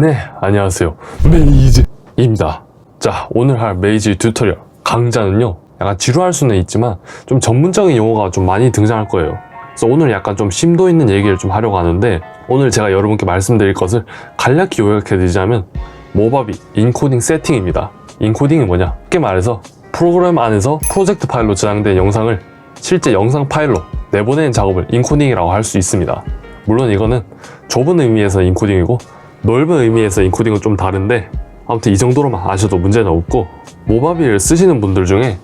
네, 안녕하세요. 메이즈입니다. 자, 오늘 할 메이즈 튜토리얼 강좌는요, 약간 지루할 수는 있지만 좀 전문적인 용어가 좀 많이 등장할 거예요. 그래서 오늘 약간 좀 심도 있는 얘기를 좀 하려고 하는데, 오늘 제가 여러분께 말씀드릴 것을 간략히 요약해 드리자면, 모바비 인코딩 세팅입니다. 인코딩이 뭐냐? 쉽게 말해서 프로그램 안에서 프로젝트 파일로 저장된 영상을 실제 영상 파일로 내보내는 작업을 인코딩이라고 할 수 있습니다. 물론 이거는 좁은 의미에서 인코딩이고 넓은 의미에서 인코딩은 좀 다른데 아무튼 이 정도로만 아셔도 문제는 없고 모바비를 쓰시는 분들 중에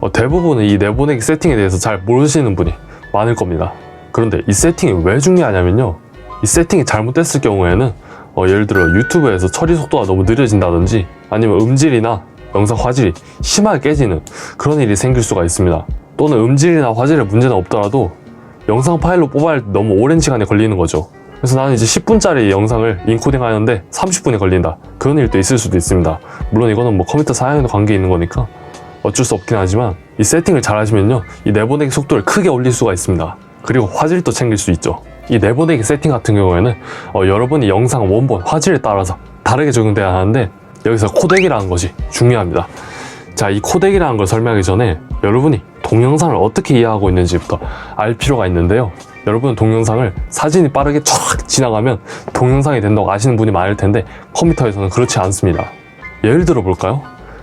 어, 대부분은 이 내보내기 세팅에 대해서 잘 모르시는 분이 많을 겁니다. 그런데 이 세팅이 왜 중요하냐면요. 이 세팅이 잘못됐을 경우에는 어, 예를 들어 유튜브에서 처리 속도가 너무 느려진다든지 아니면 음질이나 영상 화질이 심하게 깨지는 그런 일이 생길 수가 있습니다. 또는 음질이나 화질에 문제는 없더라도 영상 파일로 뽑아야 할때 너무 오랜 시간이 걸리는 거죠. 그래서 나는 이제 10분짜리 영상을 인코딩 하는데 30분이 걸린다. 그런 일도 있을 수도 있습니다. 물론 이거는 뭐 컴퓨터 사양에도 관계 있는 거니까 어쩔 수 없긴 하지만 이 세팅을 잘 하시면요. 이 내보내기 속도를 크게 올릴 수가 있습니다. 그리고 화질도 챙길 수 있죠. 이 내보내기 세팅 같은 경우에는 어, 여러분이 영상 원본 화질에 따라서 다르게 적용돼야 하는데 여기서 코덱이라는 것이 중요합니다. 자, 이 코덱이라는 걸 설명하기 전에 여러분이 동영상을 어떻게 이해하고 있는지부터 알 필요가 있는데요. 여러분은 동영상을 사진이 빠르게 쫙 지나가면 동영상이 된다고 아시는 분이 많을 텐데 컴퓨터에서는 그렇지 않습니다. 예를 들어 볼까요?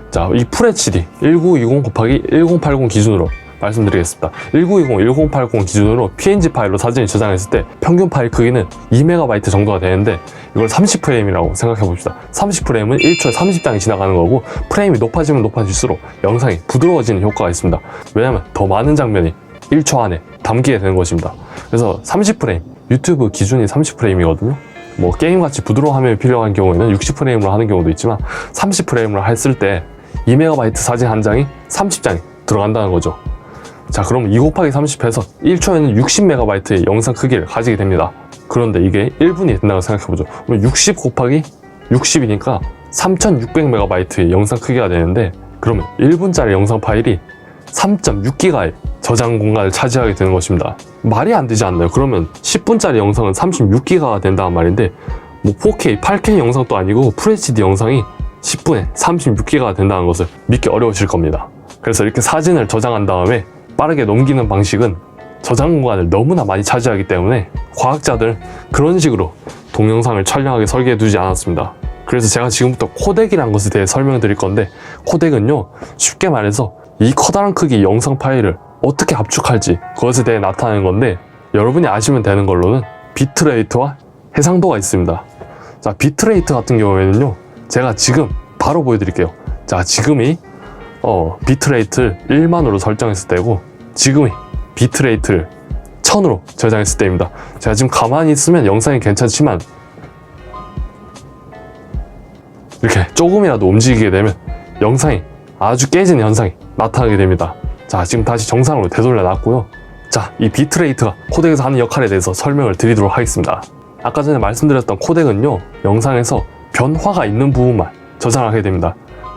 자, 이 FHD 1920 곱하기 1080 기준으로 말씀드리겠습니다. 1920, 1080 기준으로 PNG 파일로 사진을 저장했을 때 평균 파일 크기는 2MB 정도가 되는데 이걸 30프레임이라고 생각해 봅시다. 30프레임은 1초에 30장이 지나가는 거고 프레임이 높아지면 높아질수록 영상이 부드러워지는 효과가 있습니다. 왜냐하면 더 많은 장면이 1초 안에 담기게 되는 것입니다. 그래서 30프레임, 유튜브 기준이 30프레임이거든요. 뭐 게임같이 부드러운 화면이 필요한 경우에는 60프레임으로 하는 경우도 있지만 30프레임으로 했을 때 2MB 사진 한 장이 30장이 들어간다는 거죠. 자, 그럼 2 곱하기 30 해서 1초에는 60MB의 영상 크기를 가지게 됩니다. 그런데 이게 1분이 된다고 생각해보죠. 그럼 60 곱하기 60이니까 3600MB의 영상 크기가 되는데, 그러면 1분짜리 영상 파일이 3.6기가의 저장 공간을 차지하게 되는 것입니다. 말이 안 되지 않나요? 그러면 10분짜리 영상은 36기가가 된다는 말인데, 뭐 4K, 8K 영상도 아니고 FHD 영상이 10분에 36기가가 된다는 것을 믿기 어려우실 겁니다. 그래서 이렇게 사진을 저장한 다음에 빠르게 넘기는 방식은 저장 공간을 너무나 많이 차지하기 때문에 과학자들은 그런 식으로 동영상을 촬영하게 설계해 두지 않았습니다. 그래서 제가 지금부터 코덱이라는 것에 대해 설명을 드릴 건데 코덱은요 쉽게 말해서 이 커다란 크기 영상 파일을 어떻게 압축할지 그것에 대해 나타내는 건데 여러분이 아시면 되는 걸로는 비트레이트와 해상도가 있습니다. 자 비트레이트 같은 경우에는요 제가 지금 바로 보여드릴게요. 자 지금이 어, 비트레이트를 1만으로 설정했을 때고 지금의 비트레이트를 1000으로 저장했을 때입니다. 제가 지금 가만히 있으면 영상이 괜찮지만 이렇게 조금이라도 움직이게 되면 영상이 아주 깨지는 현상이 나타나게 됩니다. 자, 지금 다시 정상으로 되돌려 놨고요. 자, 이 비트레이트가 코덱에서 하는 역할에 대해서 설명을 드리도록 하겠습니다. 아까 전에 말씀드렸던 코덱은요, 영상에서 변화가 있는 부분만 저장하게 됩니다.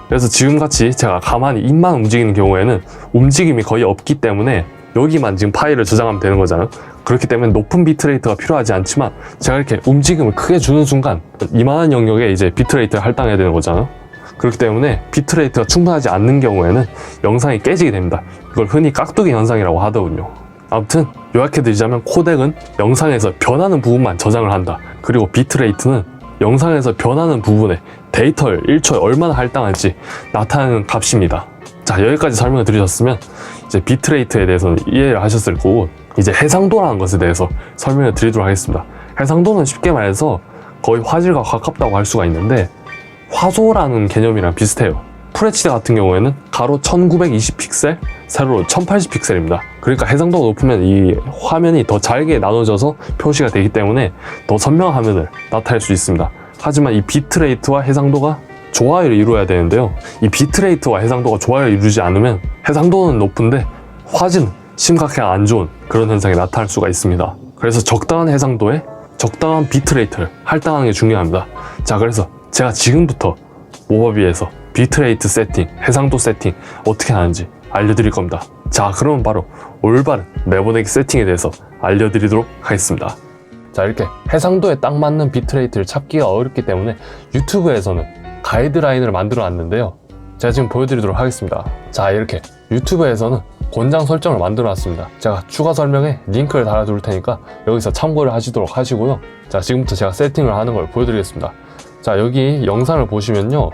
그래서 지금같이 제가 가만히 입만 움직이는 경우에는 움직임이 거의 없기 때문에 여기만 지금 파일을 저장하면 되는 거잖아요. 그렇기 때문에 높은 비트레이트가 필요하지 않지만 제가 이렇게 움직임을 크게 주는 순간 이만한 영역에 이제 비트레이트를 할당해야 되는 거잖아요. 그렇기 때문에 비트레이트가 충분하지 않는 경우에는 영상이 깨지게 됩니다. 이걸 흔히 깍두기 현상이라고 하더군요. 아무튼 요약해드리자면 코덱은 영상에서 변하는 부분만 저장을 한다. 그리고 비트레이트는 영상에서 변하는 부분에 데이터를 1초에 얼마나 할당할지 나타내는 값입니다. 자, 여기까지 설명을 드리셨으면 이제 비트레이트에 대해서는 이해를 하셨을 거고 이제 해상도라는 것에 대해서 설명을 드리도록 하겠습니다. 해상도는 쉽게 말해서 거의 화질과 가깝다고 할 수가 있는데 화소라는 개념이랑 비슷해요. FHD 같은 경우에는 가로 1920픽셀, 세로로 1080픽셀입니다. 그러니까 해상도가 높으면 이 화면이 더 잘게 나눠져서 표시가 되기 때문에 더 선명한 화면을 나타낼 수 있습니다. 하지만 이 비트레이트와 해상도가 조화를 이루어야 되는데요. 이 비트레이트와 해상도가 조화를 이루지 않으면 해상도는 높은데 화질은 심각하게 안 좋은 그런 현상이 나타날 수가 있습니다. 그래서 적당한 해상도에 적당한 비트레이트를 할당하는 게 중요합니다. 자, 그래서 제가 지금부터 모바비에서 비트레이트 세팅, 해상도 세팅 어떻게 하는지 알려드릴 겁니다. 자, 그러면 바로 올바른 내보내기 세팅에 대해서 알려드리도록 하겠습니다. 자 이렇게 해상도에 딱 맞는 비트레이트를 찾기가 어렵기 때문에 유튜브에서는 가이드라인을 만들어 놨는데요. 제가 지금 보여드리도록 하겠습니다. 자 이렇게 유튜브에서는 권장 설정을 만들어 놨습니다. 제가 추가 설명에 링크를 달아둘 테니까 여기서 참고를 하시도록 하시고요. 자 지금부터 제가 세팅을 하는 걸 보여드리겠습니다 자 여기 영상을 보시면요.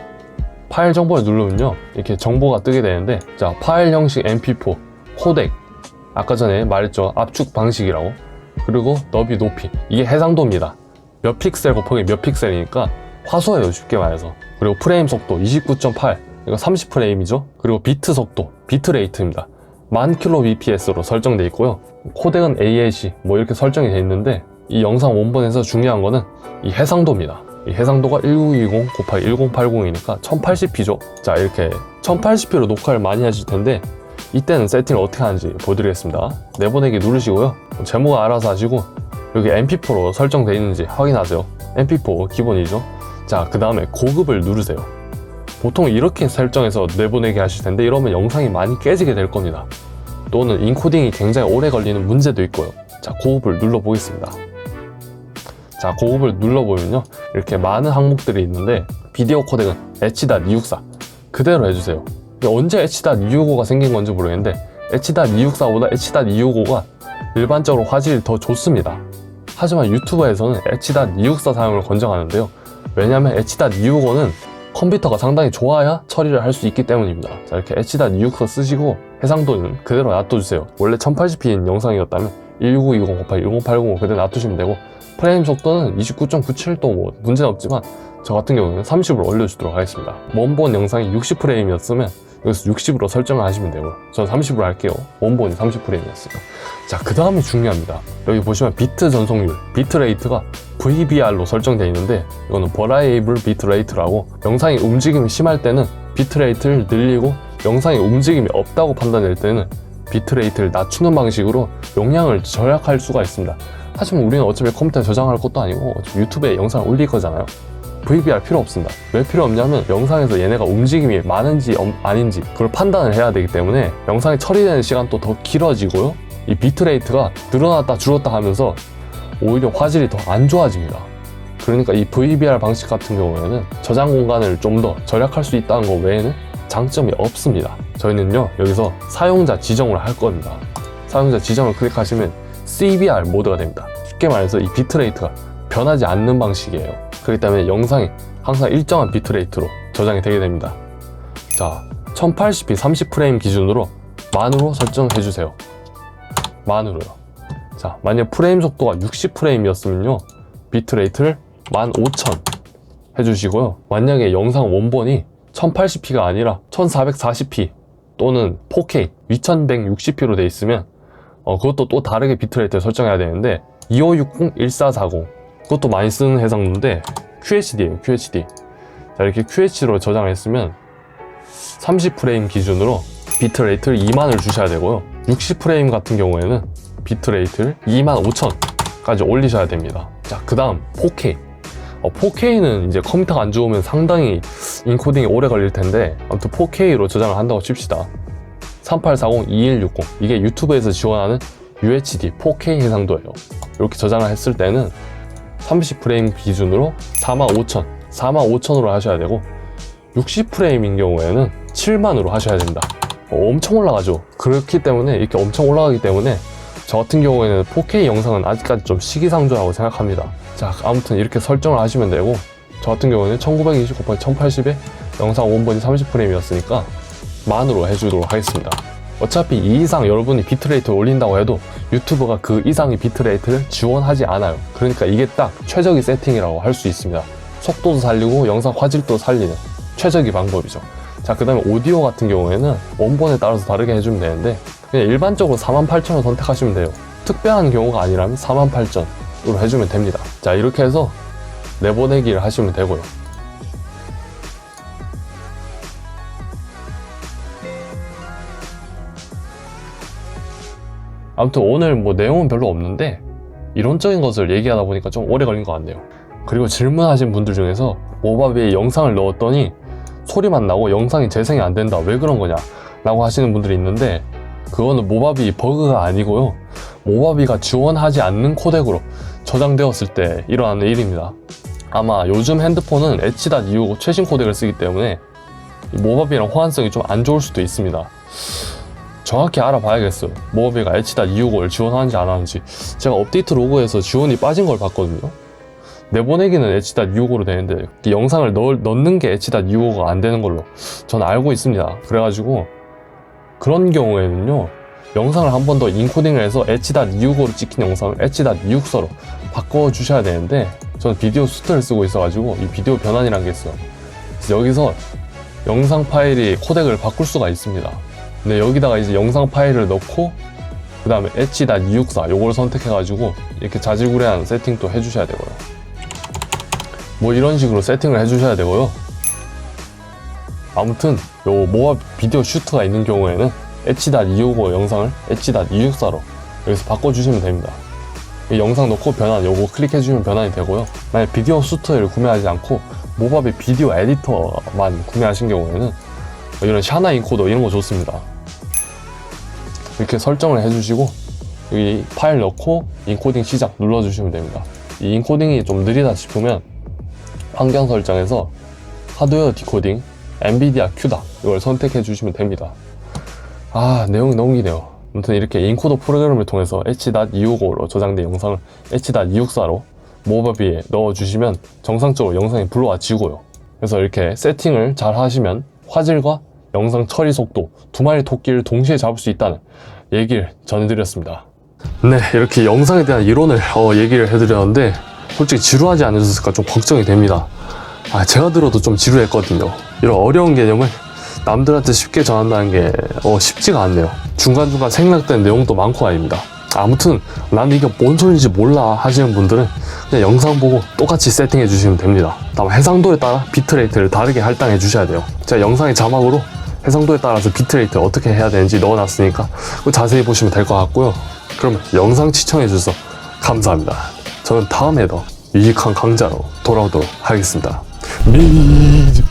파일 정보를 누르면요. 이렇게 정보가 뜨게 되는데 자 파일 형식 mp4 코덱. 아까 전에 말했죠. 압축 방식이라고. 그리고 너비 높이. 이게 해상도입니다. 몇 픽셀 곱하기 몇 픽셀이니까 화소예요 쉽게 말해서. 그리고 프레임 속도 29.8 이거 30프레임이죠. 그리고 비트 속도 비트 레이트입니다. 1000kbps로 설정되어 있고요. 코덱은 AAC 뭐 이렇게 설정이 되어 있는데 이 영상 원본에서 중요한 거는 이 해상도입니다. 이 해상도가 1920 곱하기 1080이니까 1080p죠. 자 이렇게 1080p로 녹화를 많이 하실 텐데 이때는 세팅을 어떻게 하는지 보여드리겠습니다. 내보내기 누르시고요. 제목 알아서 하시고 여기 mp4로 설정되어 있는지 확인하세요. mp4 기본이죠. 자그 다음에 고급을 누르세요. 보통 이렇게 설정해서 내보내기 하실 텐데 이러면 영상이 많이 깨지게 될 겁니다. 또는 인코딩이 굉장히 오래 걸리는 문제도 있고요. 자 고급을 눌러 보겠습니다 자 고급을 눌러보면요. 이렇게 많은 항목들이 있는데 비디오 코덱은 H.264 그대로 해주세요. 언제 H.265가 생긴 건지 모르겠는데 H.264보다 H.265가 일반적으로 화질이 더 좋습니다. 하지만 유튜버에서는 H.264 사용을 권장하는데요. 왜냐하면 H.265는 컴퓨터가 상당히 좋아야 처리를 할 수 있기 때문입니다. 자 이렇게 H.264 쓰시고 해상도는 그대로 놔둬주세요. 원래 1080p인 영상이었다면 1920 곱하기 1080을 그대로 놔두시면 되고 프레임 속도는 29.97도 뭐 문제는 없지만 저 같은 경우는 30으로 올려주도록 하겠습니다. 원본 영상이 60프레임이었으면 여기서 60으로 설정을 하시면 되고 저는 30으로 할게요. 원본이 30프레임이었어요 자그 다음이 중요합니다. 여기 보시면 비트 전송률 비트 레이트가 VBR로 설정되어 있는데 이거는 Variable Bit Rate라고 영상이 움직임이 심할 때는 비트 레이트를 늘리고 영상이 움직임이 없다고 판단될 때는 비트 레이트를 낮추는 방식으로 용량을 절약할 수가 있습니다 하지만 우리는 어차피 컴퓨터에 저장할 것도 아니고 유튜브에 영상을 올릴 거잖아요 VBR 필요 없습니다. 왜 필요 없냐면 영상에서 얘네가 움직임이 많은지 엄- 아닌지 그걸 판단을 해야 되기 때문에 영상이 처리되는 시간도 더 길어지고요. 이 비트레이트가 늘어났다 줄었다 하면서 오히려 화질이 더 안 좋아집니다. 그러니까 이 VBR 방식 같은 경우에는 저장 공간을 좀 더 절약할 수 있다는 것 외에는 장점이 없습니다. 저희는요 여기서 사용자 지정을 할 겁니다. 사용자 지정을 클릭하시면 CBR 모드가 됩니다. 쉽게 말해서 이 비트레이트가 변하지 않는 방식이에요. 그렇기 때문에 영상이 항상 일정한 비트레이트로 저장이 되게 됩니다. 자, 1080p 30프레임 기준으로 만으로 설정해 주세요. 만으로요. 자, 만약 프레임 속도가 60프레임이었으면요. 비트레이트를 15000 해주시고요. 만약에 영상 원본이 1080p가 아니라 1440p 또는 4K 2160p로 돼 있으면 어, 그것도 또 다르게 비트레이트를 설정해야 되는데 2560, 1440 그것도 많이 쓰는 해상도인데 QHD예요 QHD 자 이렇게 QHD로 저장을 했으면 30프레임 기준으로 비트레이트를 2만을 주셔야 되고요. 60프레임 같은 경우에는 비트레이트를 25,000까지 올리셔야 됩니다. 자그 다음 4K 어, 4K는 이제 컴퓨터가 안 좋으면 상당히 인코딩이 오래 걸릴 텐데 아무튼 4K로 저장을 한다고 칩시다 3840, 2160 이게 유튜브에서 지원하는 UHD 4K 해상도예요 이렇게 저장을 했을 때는 30프레임 기준으로 45,000, 45,000으로 하셔야 되고 60프레임인 경우에는 7만으로 하셔야 됩니다. 어, 엄청 올라가죠. 그렇기 때문에 이렇게 엄청 올라가기 때문에 저 같은 경우에는 4K 영상은 아직까지 좀 시기상조라고 생각합니다. 자, 아무튼 이렇게 설정을 하시면 되고 저 같은 경우에는 1920 곱하기 1080에 영상 원본이 30프레임이었으니까 만으로 해주도록 하겠습니다. 어차피 이 이상 여러분이 비트레이트를 올린다고 해도 유튜브가 그 이상의 비트레이트를 지원하지 않아요. 그러니까 이게 딱 최적의 세팅이라고 할 수 있습니다. 속도도 살리고 영상 화질도 살리는 최적의 방법이죠. 자, 그 다음에 오디오 같은 경우에는 원본에 따라서 다르게 해주면 되는데 그냥 일반적으로 48,000을 선택하시면 돼요. 특별한 경우가 아니라면 48,000으로 해주면 됩니다. 자, 이렇게 해서 내보내기를 하시면 되고요. 아무튼 오늘 뭐 내용은 별로 없는데 이론적인 것을 얘기하다 보니까 좀 오래 걸린 것 같네요. 그리고 질문하신 분들 중에서 모바비에 영상을 넣었더니 소리만 나고 영상이 재생이 안 된다. 왜 그런 거냐? 라고 하시는 분들이 있는데 그거는 모바비 버그가 아니고요. 모바비가 지원하지 않는 코덱으로 저장되었을 때 일어나는 일입니다. 아마 요즘 핸드폰은 H.265 최신 코덱을 쓰기 때문에 이 모바비랑 호환성이 좀 안 좋을 수도 있습니다. 정확히 알아봐야겠어요. 모바비가 H.265를 지원하는지 안 하는지. 제가 업데이트 로그에서 지원이 빠진 걸 봤거든요. 내보내기는 H.265로 되는데 이 영상을 넣, 넣는 게 H.265가 안 되는 걸로 저는 알고 있습니다. 그래가지고 그런 경우에는요. 영상을 한 번 더 인코딩을 해서 H.265로 찍힌 영상을 H.264로 바꿔주셔야 되는데 저는 비디오 수트를 쓰고 있어가지고 이 비디오 변환이라는 게 있어요. 여기서 영상 파일이 코덱을 바꿀 수가 있습니다. 근데 여기다가 이제 영상 파일을 넣고 그 다음에 H.264 요걸 선택해가지고 이렇게 자질구레한 세팅도 해주셔야 되고요. 뭐 이런 식으로 세팅을 해주셔야 되고요. 아무튼 요 모아 비디오 슈트가 있는 경우에는 H.255 영상을 H.264로 여기서 바꿔주시면 됩니다. 이 영상 넣고 변환 요거 클릭해주시면 변환이 되고요. 만약 비디오 슈트를 구매하지 않고 모바비 비디오 에디터만 구매하신 경우에는 이런 샤나 인코더 이런 거 좋습니다. 이렇게 설정을 해주시고 여기 파일 넣고 인코딩 시작 눌러주시면 됩니다. 이 인코딩이 좀 느리다 싶으면 환경 설정에서 하드웨어 디코딩 엔비디아 Q다 이걸 선택해 주시면 됩니다. 아 내용이 너무 기네요. 아무튼 이렇게 인코더 프로그램을 통해서 H.255로 저장된 영상을 H.264로 모바비에 넣어주시면 정상적으로 영상이 불러와지고요. 그래서 이렇게 세팅을 잘 하시면 화질과 영상 처리 속도 두 마리 토끼를 동시에 잡을 수 있다는 얘기를 전해드렸습니다. 네, 이렇게 영상에 대한 이론을 어, 얘기를 해드렸는데 솔직히 지루하지 않으셨을까 좀 걱정이 됩니다. 아, 제가 들어도 좀 지루했거든요. 이런 어려운 개념을 남들한테 쉽게 전한다는 게 어, 쉽지가 않네요. 중간중간 생략된 내용도 많고 아닙니다. 아무튼 나는 이게 뭔 소리인지 몰라 하시는 분들은 그냥 영상 보고 똑같이 세팅해 주시면 됩니다. 다만 해상도에 따라 비트레이트를 다르게 할당해 주셔야 돼요. 제가 영상의 자막으로 해상도에 따라서 비트레이트 어떻게 해야 되는지 넣어놨으니까 그거 자세히 보시면 될 것 같고요. 그러면 영상 시청해 주셔서 감사합니다. 저는 다음에 더 유익한 강좌로 돌아오도록 하겠습니다. 미즈